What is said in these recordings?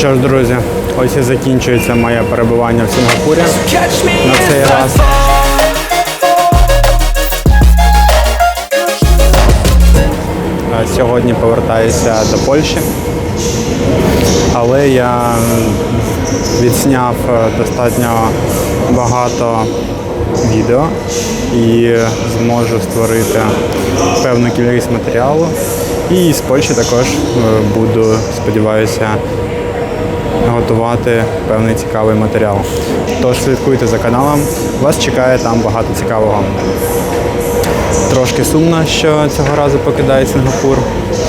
що ж, друзі, ось і закінчується моє перебування в Сінгапурі на цей раз. Сьогодні повертаюся до Польщі, але я відсняв е, достатньо багато відео і зможу створити певну кількість матеріалу. І з Польщі також е, буду, сподіваюся, готувати певний цікавий матеріал. Тож слідкуйте за каналом, вас чекає там багато цікавого. Трошки сумно, що цього разу покидає Сингапур.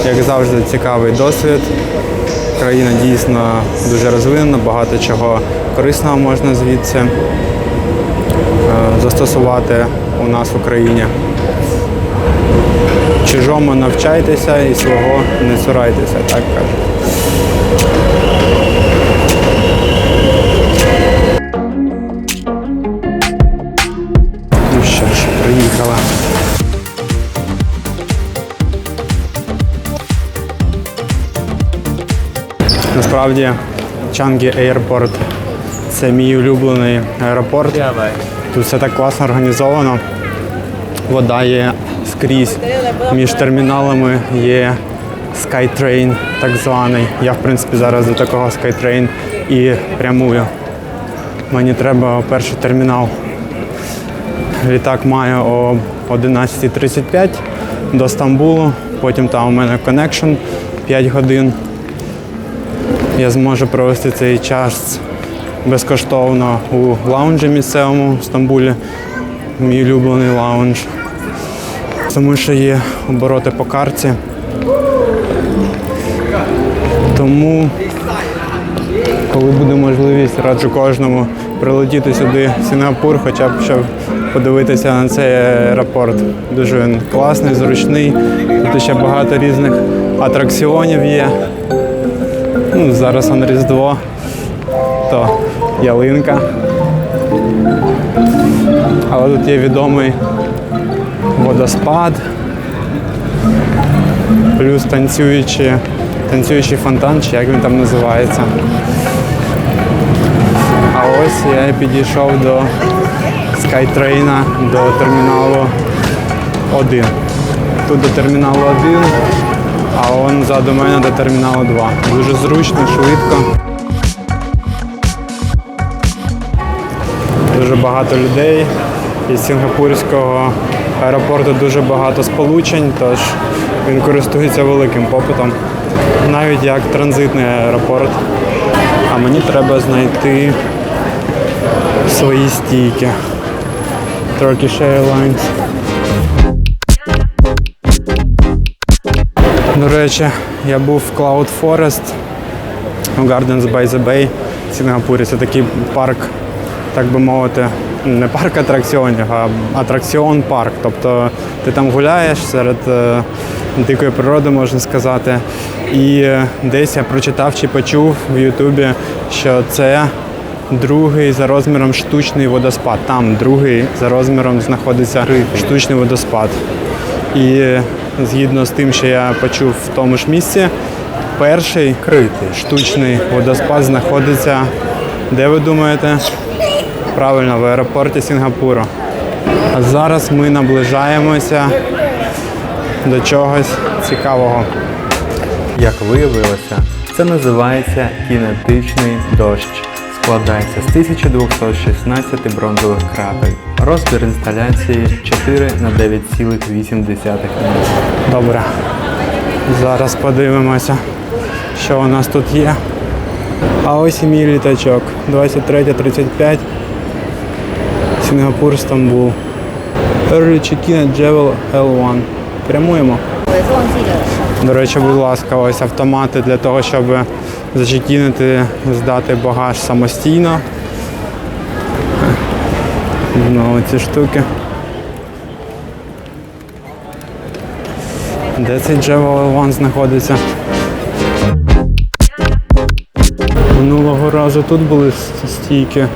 Як завжди, цікавий досвід. Країна дійсно дуже розвинена, багато чого корисного можна звідси е, застосувати у нас в Україні. Чужому навчайтеся і свого не цурайтеся, так кажуть. Насправді Чангі Airport – це мій улюблений аеропорт. Тут все так класно організовано. Вода є скрізь. Між терміналами є Skytrain, так званий. Я, в принципі, зараз до такого Skytrain і прямую. Мені треба перший термінал. Літак має о 11.35 до Стамбулу. Потім там у мене connection 5 годин. Я зможу провести цей час безкоштовно у лаунжі місцевому в Стамбулі. Мій улюблений лаунж. Тому що є обороти по карті. Тому, коли буде можливість, раджу кожному прилетіти сюди в Сінгапур, хоча б щоб подивитися на цей аеропорт. Дуже він класний, зручний. Тут ще багато різних атракціонів є. Ну, зараз на Різдво, то ялинка. Але тут є відомий водоспад, плюс танцюючі, танцюючий фонтан, чи як він там називається. А ось я підійшов до скайтрейна, до терміналу 1. Тут до терміналу 1, а он ззаду мене до терміналу 2. Дуже зручно, швидко. Дуже багато людей. Із Сінгапурського аеропорту дуже багато сполучень, тож він користується великим попитом. Навіть як транзитний аеропорт. А мені треба знайти свої стійки. Turkish Airlines. До речі, я був в Cloud Forest у Gardens by the Bay в Сінгапурі. Це такий парк, так би мовити, не парк атракціонів, а атракціон парк. Тобто ти там гуляєш серед е, дикої природи, можна сказати. І десь я прочитав чи почув в Ютубі, що це другий за розміром штучний водоспад. Там другий за розміром знаходиться штучний водоспад. І згідно з тим, що я почув в тому ж місці, перший критий штучний водоспад знаходиться, де ви думаєте? Правильно, в аеропорті Сінгапуру. А зараз ми наближаємося до чогось цікавого. Як виявилося, це називається кінетичний дощ. Складається з 1216 бронзових крапель. Розмір інсталяції 4 на 9,8 метрів. Добре. Зараз подивимося, що у нас тут є. А ось і мій літачок. 23.35. Сінгапур, Стамбул. Early check-in at Jewel L1. Прямуємо. До речі, будь ласка, ось автомати для того, щоб зачекінити, здати багаж самостійно. Знову ці штуки. Де цей Jewel L1 знаходиться? Минулого разу тут були стійки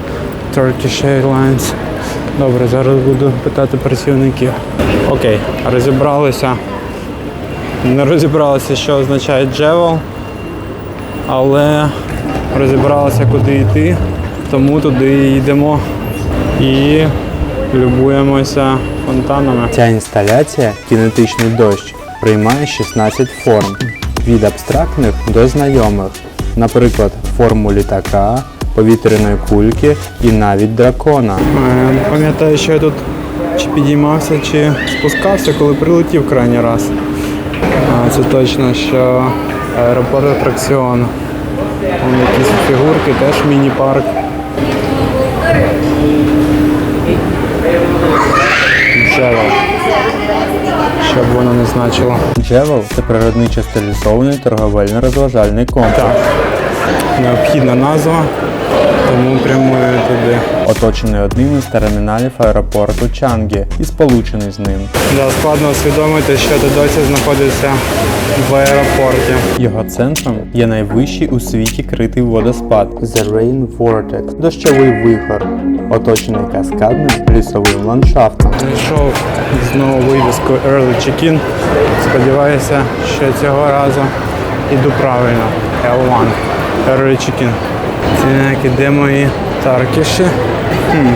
Turkish Airlines. Добре, зараз буду питати працівників. Окей, розібралися. Не розібралися, що означає Jewel, але розібралися, куди йти, тому туди йдемо і любуємося фонтанами. Ця інсталяція кінетичний дощ приймає 16 форм від абстрактних до знайомих, наприклад, форму літака, повітряної кульки і навіть дракона. Е, Пам'ятаю, що я тут чи підіймався, чи спускався, коли прилетів крайній раз. Це точно, що аеропорт атракціон. Там якісь фігурки, теж міні-парк. Джевел. Що б воно не значило. Джевел це природничо стилізований торговельно-розважальний комплекс, Так. Необхідна назва, тому прямую туди. оточений одним із терміналів аеропорту Чангі і сполучений з ним. Да, складно усвідомити, що ти досі знаходишся в аеропорті. Його центром є найвищий у світі критий водоспад The Rain Vortex – дощовий вихор, оточений каскадним лісовим ландшафтом. Знайшов знову вивіску Early Check-in. Сподіваюся, що цього разу іду правильно. L1. Early Check-in. Так, де мої таркіші. Хм.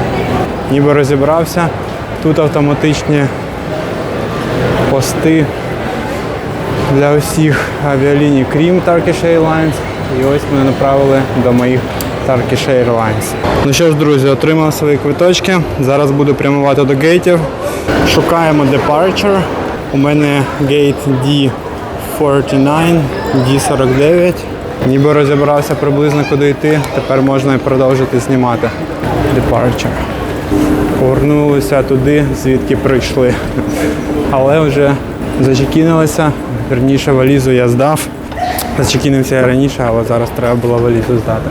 Ніби розібрався. Тут автоматичні пости для усіх авіаліній, крім Turkish Airlines. І ось мене направили до моїх Turkish Airlines. Ну що ж, друзі, отримав свої квиточки. Зараз буду прямувати до гейтів. Шукаємо Departure. У мене гейт D49, D49. Ніби розібрався приблизно куди йти. Тепер можна і продовжити знімати. Departure. Повернулися туди, звідки прийшли. Але вже зачекінилися. Верніше валізу я здав. Зачекінився я раніше, але зараз треба було валізу здати.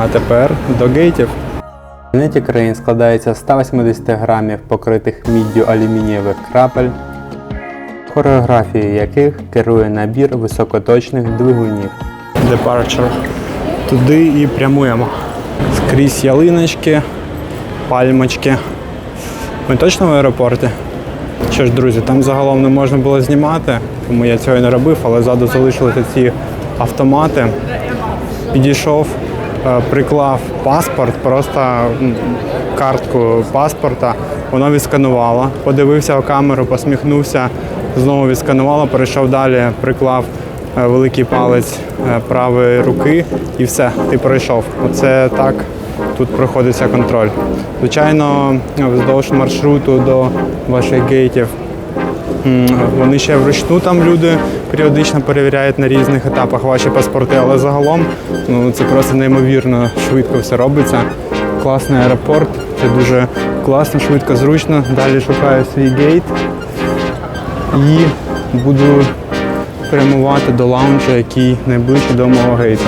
А тепер до гейтів. Планеті країн складається з 180 грамів покритих міддю алюмінієвих крапель, хореографією яких керує набір високоточних двигунів. Departure. Туди і прямуємо. Скрізь ялиночки, пальмочки. Ми точно в аеропорті? Що ж, друзі, там загалом не можна було знімати, тому я цього і не робив, але ззаду залишилися ці автомати. Підійшов, приклав паспорт, просто картку паспорта, воно відсканувало, подивився в камеру, посміхнувся, знову відсканувало, перейшов далі, приклав е, великий палець е, правої руки і все, ти пройшов. Оце так тут проходиться контроль. Звичайно, вздовж маршруту до ваших гейтів Вони ще вручну там люди періодично перевіряють на різних етапах ваші паспорти, але загалом ну, це просто неймовірно швидко все робиться. Класний аеропорт, це дуже класно, швидко, зручно. Далі шукаю свій гейт і буду прямувати до лаунжу, який найближче до мого гейту.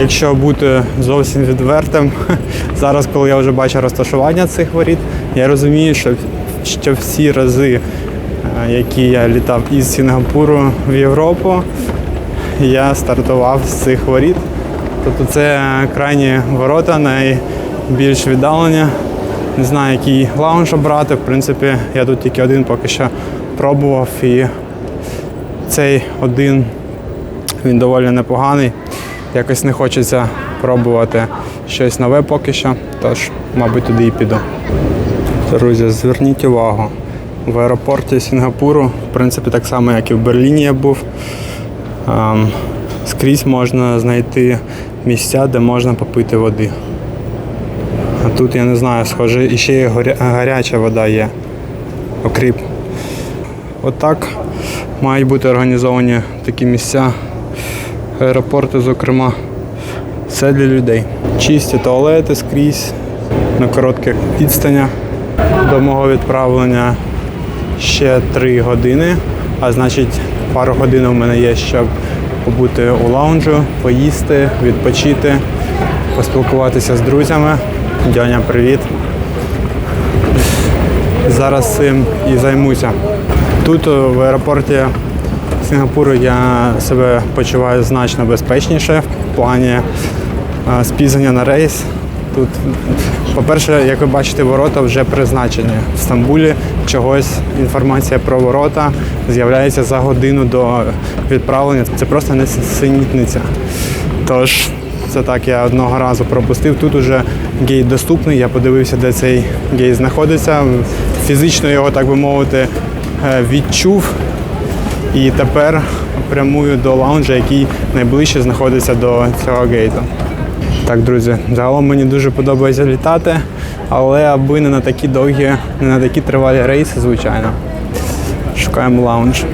Якщо бути зовсім відвертим, зараз, коли я вже бачу розташування цих воріт, я розумію, що, що всі рази, е, які я літав із Сінгапуру в Європу, я стартував з цих воріт. Тобто це крайні ворота, найбільш віддалені. Не знаю, який лаунж обрати. В принципі, я тут тільки один поки що пробував і цей один він доволі непоганий. Якось не хочеться пробувати щось нове поки що, тож, мабуть, туди і піду. Друзі, зверніть увагу. В аеропорті Сінгапуру, в принципі, так само, як і в Берліні я був. ем, скрізь можна знайти місця, де можна попити води. А тут я не знаю, схоже, і ще й гаряча вода є. Окріп. Отак мають бути організовані такі місця аеропорти, зокрема, все для людей. Чисті туалети скрізь на коротких відстанях. До мого відправлення ще 3 години, а значить пару годин у мене є, щоб побути у лаунжу, поїсти, відпочити, поспілкуватися з друзями. Дьоня, привіт. Зараз цим і займуся. Тут е, в аеропорті Сінгапуру я себе почуваю значно безпечніше в плані е, спізнення на рейс. Тут, по-перше, як ви бачите, ворота вже призначені. В Стамбулі чогось інформація про ворота з'являється за годину до відправлення. Це просто не синітниця. Тож, це так я одного разу пропустив. Тут уже гейт доступний. Я подивився, де цей гейт знаходиться. Фізично його, так би мовити, е, відчув. І тепер прямую до лаунжа, який найближче знаходиться до цього гейту. Так, друзі, загалом мені дуже подобається літати, але аби не на такі довгі, не на такі тривалі рейси, звичайно. Шукаємо лаунж.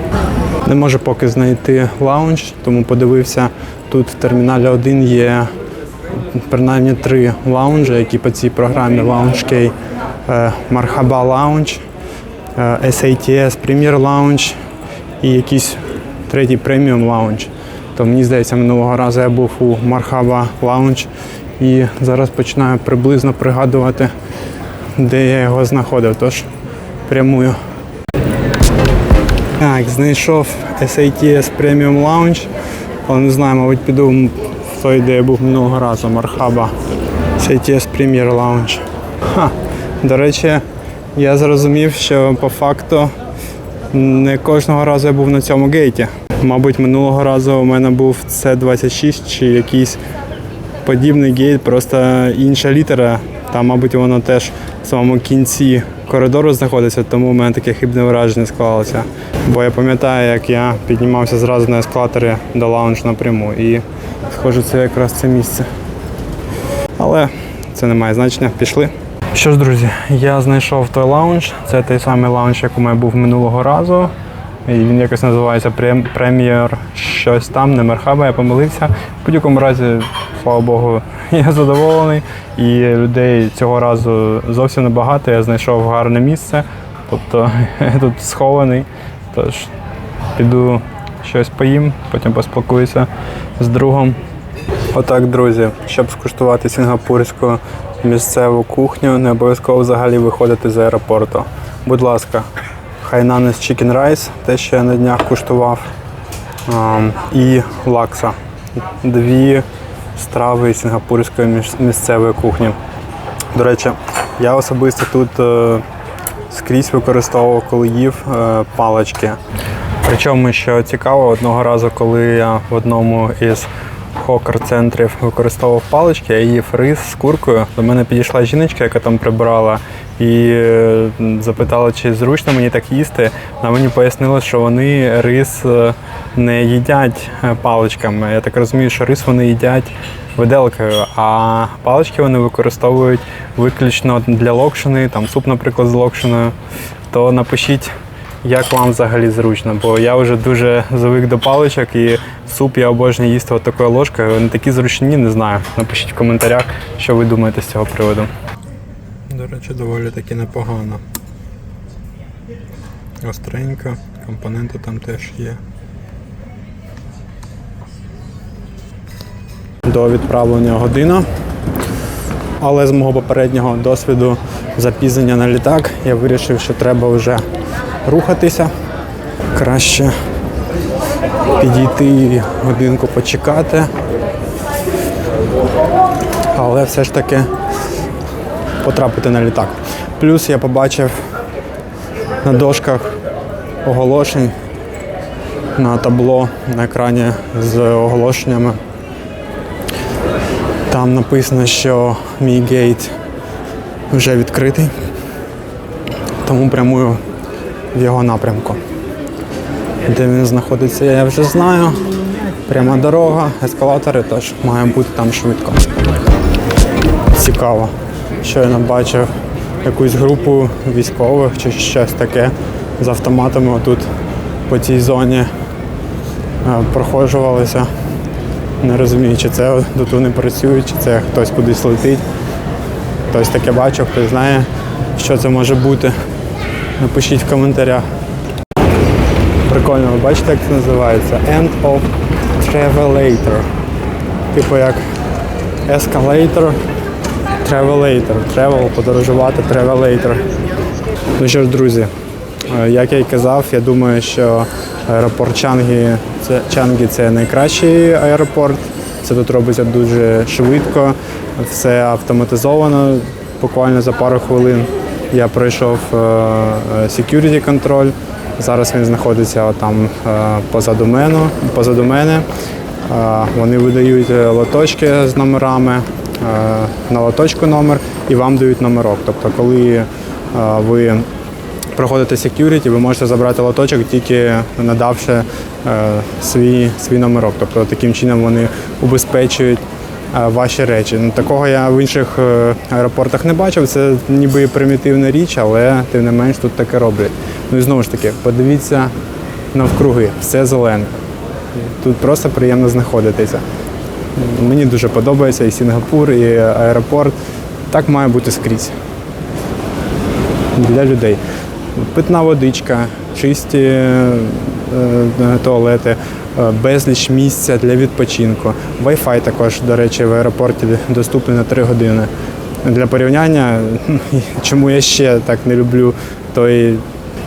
Не можу поки знайти лаунж, тому подивився, тут в терміналі 1 є принаймні три лаунжі, які по цій програмі Lounge Key. Е, Marhaba Lounge, е, SATS Premier Lounge і якийсь третій преміум лаунж. То мені здається, минулого разу я був у Мархаба лаунж і зараз починаю приблизно пригадувати, де я його знаходив. Тож прямую. Так, знайшов SATS Premium Lounge, але не знаю, мабуть, піду в той, де я був минулого разу, Мархаба. SATS Premier Lounge. Ха. До речі, я зрозумів, що по факту не кожного разу я був на цьому гейті. Мабуть, минулого разу у мене був С26 чи якийсь подібний гейт, просто інша літера. Там, мабуть, воно теж в самому кінці коридору знаходиться, тому в мене таке хибне враження склалося. Бо я пам'ятаю, як я піднімався зразу на ескалаторі до лаунж напряму. І схоже, це якраз це місце. Але це не має значення. Пішли. Що ж, друзі, я знайшов той лаунж. Це той самий лаунж, як у мене був минулого разу. І він якось називається Прем- Прем'єр щось там, не Мерхаба, я помилився. В будь-якому разі, слава Богу, я задоволений. І людей цього разу зовсім небагато. Я знайшов гарне місце. Тобто я тут схований. Тож піду щось поїм, потім поспілкуюся з другом. Отак, друзі, щоб скуштувати сінгапурську місцеву кухню, не обов'язково взагалі виходити з аеропорту. Будь ласка, Хайнанес Chicken Rice, те, що я на днях куштував, і лакса. Дві страви сінгапурської місцевої кухні. До речі, я особисто тут е, скрізь використовував, коли їв е, палички. Причому, що цікаво, одного разу, коли я в одному із хокер-центрів використовував палички, я їв рис з куркою. До мене підійшла жіночка, яка там прибирала, і запитала, чи зручно мені так їсти. Вона мені пояснила, що вони рис е, не їдять е, паличками. Я так розумію, що рис вони їдять виделкою, а палички вони використовують виключно для локшини, там суп, наприклад, з локшиною. То напишіть, як вам взагалі зручно, бо я вже дуже звик до паличок і суп я обожнюю їсти от такою ложкою. Вони такі зручні, не знаю. Напишіть в коментарях, що ви думаєте з цього приводу. До речі, доволі таки непогано. Остренько, компоненти там теж є. До відправлення година. Але з мого попереднього досвіду запізнення на літак я вирішив, що треба вже рухатися. Краще підійти годинку почекати. Але все ж таки потрапити на літак. Плюс я побачив на дошках оголошень на табло на екрані з оголошеннями. Там написано, що мій гейт вже відкритий, тому прямую в його напрямку. Де він знаходиться, я вже знаю. Пряма дорога, ескалатори, тож має бути там швидко. Цікаво. Щойно бачив якусь групу військових чи щось таке з автоматами отут по цій зоні е, проходжувалися. Не розумію, чи це тут вони працюють, чи це хтось кудись летить. Хтось таке бачив, хтось знає, що це може бути. Напишіть в коментарях. Прикольно, ви бачите, як це називається? End of Travelator. Типу як Escalator, Travelator. Travel, подорожувати, Travelator. Ну що ж, друзі, е, як я й казав, я думаю, що аеропорт Чангі це, Чангі це найкращий аеропорт Все тут робиться дуже швидко, все автоматизовано. Буквально за пару хвилин я пройшов е, е, security контроль. Зараз він знаходиться там позаду мене. Позаду мене. Е, Вони видають е, лоточки з номерами, е, на лоточку номер і вам дають номерок. Тобто, коли е, ви проходите security, ви можете забрати лоточок, тільки надавши е, свій, свій номерок. Тобто таким чином вони убезпечують е, ваші речі. Ну, такого я в інших е, аеропортах не бачив. Це ніби примітивна річ, але тим не менш тут таке роблять. Ну і знову ж таки, подивіться навкруги, все зелене. Тут просто приємно знаходитися. Мені дуже подобається і Сінгапур, і аеропорт. Так має бути скрізь для людей. Питна водичка, чисті е, е, туалети, безліч місця для відпочинку. Wi-Fi також, до речі, в аеропорті доступний на 3 години. Для порівняння, чому я ще так не люблю той,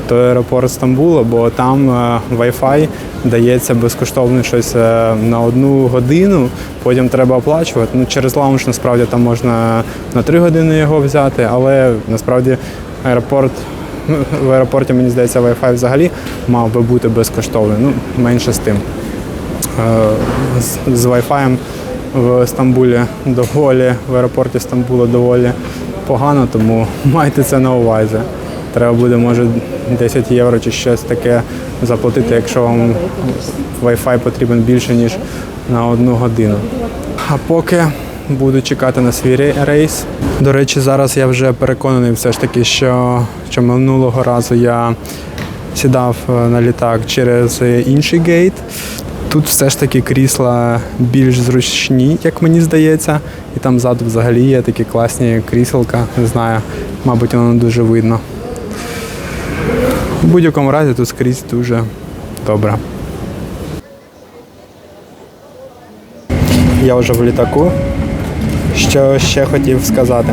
той аеропорт Стамбула, бо там е, Wi-Fi дається безкоштовно щось е, на одну годину, потім треба оплачувати. Ну, через лаунж насправді там можна на 3 години його взяти, але насправді аеропорт в аеропорті, мені здається, Wi-Fi взагалі мав би бути безкоштовний. Ну, менше з тим. Е, з- З Wi-Fi в Стамбулі доволі, в аеропорті Стамбула доволі погано, тому майте це на увазі. Треба буде, може, 10 євро чи щось таке заплатити, якщо вам Wi-Fi потрібен більше, ніж на одну годину. А поки буду чекати на свій рейс. До речі, зараз я вже переконаний все ж таки, що, що минулого разу я сідав е, на літак через е, інший гейт. Тут все ж таки крісла більш зручні, як мені здається. І там ззаду взагалі є такі класні кріселка. Не знаю, мабуть, воно дуже видно. В будь-якому разі тут скрізь дуже добре. Я вже в літаку. Що ще хотів сказати?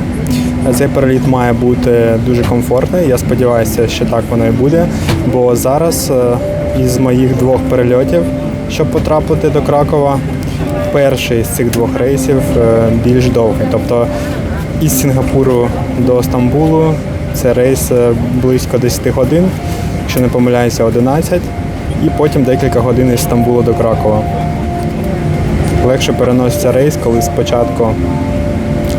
Цей переліт має бути дуже комфортний. Я сподіваюся, що так воно і буде. Бо зараз е, із моїх двох перельотів, щоб потрапити до Кракова, перший з цих двох рейсів е, більш довгий. Тобто із Сінгапуру до Стамбулу це рейс е, близько 10 годин, якщо не помиляюся, 11, і потім декілька годин із Стамбулу до Кракова легше переноситься рейс, коли спочатку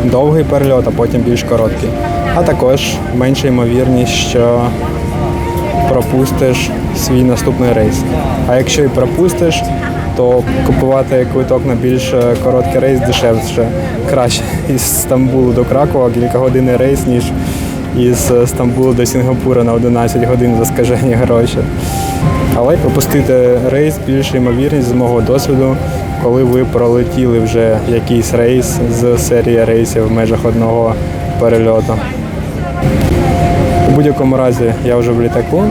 довгий перельот, а потім більш короткий. А також менша ймовірність, що пропустиш свій наступний рейс. А якщо і пропустиш, то купувати квиток на більш е, короткий рейс дешевше. Краще із Стамбулу до Кракова кількагодинний рейс, ніж із е, Стамбулу до Сінгапура на 11 годин за скажені гроші. Але пропустити рейс більш ймовірність з мого досвіду, коли ви пролетіли вже якийсь рейс з серії рейсів в межах одного перельоту. Будь-якому разі я вже в літаку,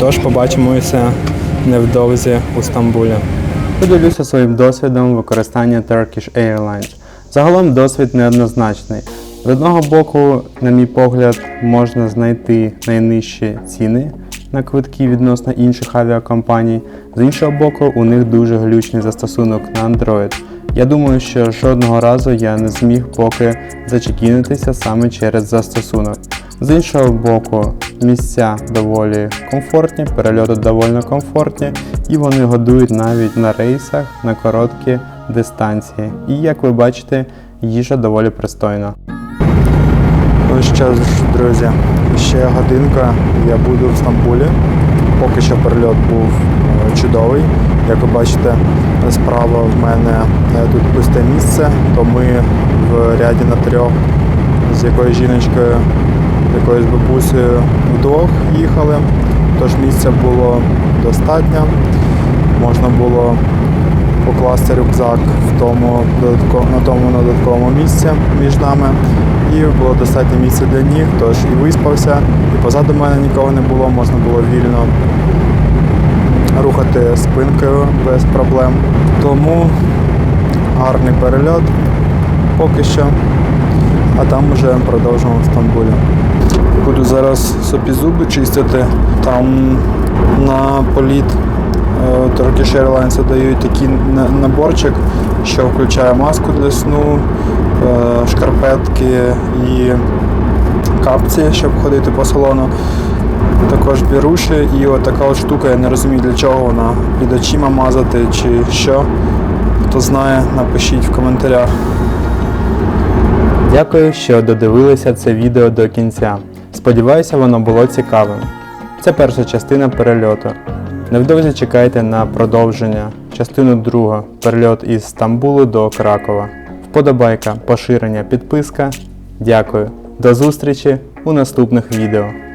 тож побачимося невдовзі у Стамбулі. Поділюся своїм досвідом використання Turkish Airlines. Загалом досвід неоднозначний. З одного боку, на мій погляд, можна знайти найнижчі ціни на квитки відносно інших авіакомпаній. З іншого боку, у них дуже глючний застосунок на Android. Я думаю, що жодного разу я не зміг поки зачекінитися саме через застосунок. З іншого боку, місця доволі комфортні, перельоти доволі комфортні, і вони годують навіть на рейсах на короткі дистанції. І як ви бачите, їжа доволі пристойна. Ну що ж, друзі, ще годинка я буду в Стамбулі. Поки що перельот був е, чудовий. Як ви бачите, справа в мене е, тут пусте місце, то ми в ряді на трьох з якоюсь жіночкою, якоюсь бабусею вдвох їхали. Тож місця було достатньо. Можна було покласти рюкзак в тому на тому додатковому місці між нами. І було достатньо місця для ніг, тож і виспався, і позаду мене нікого не було, можна було вільно рухати спинкою без проблем. Тому гарний перельот поки що, а там вже продовжимо в Стамбулі. Буду зараз собі зуби чистити. Там на політ е, Turkish Airlines дають такий наборчик, що включає маску для сну, е, шкарпетки і капці, щоб ходити по салону. Також біруші і от така от штука, я не розумію для чого вона під очима мазати чи що. Хто знає, напишіть в коментарях. Дякую, що додивилися це відео до кінця. Сподіваюся, воно було цікавим. Це перша частина перельоту. Невдовзі чекайте на продовження, частину 2. перельот із Стамбулу до Кракова. Вподобайка, поширення, підписка. Дякую. До зустрічі у наступних відео.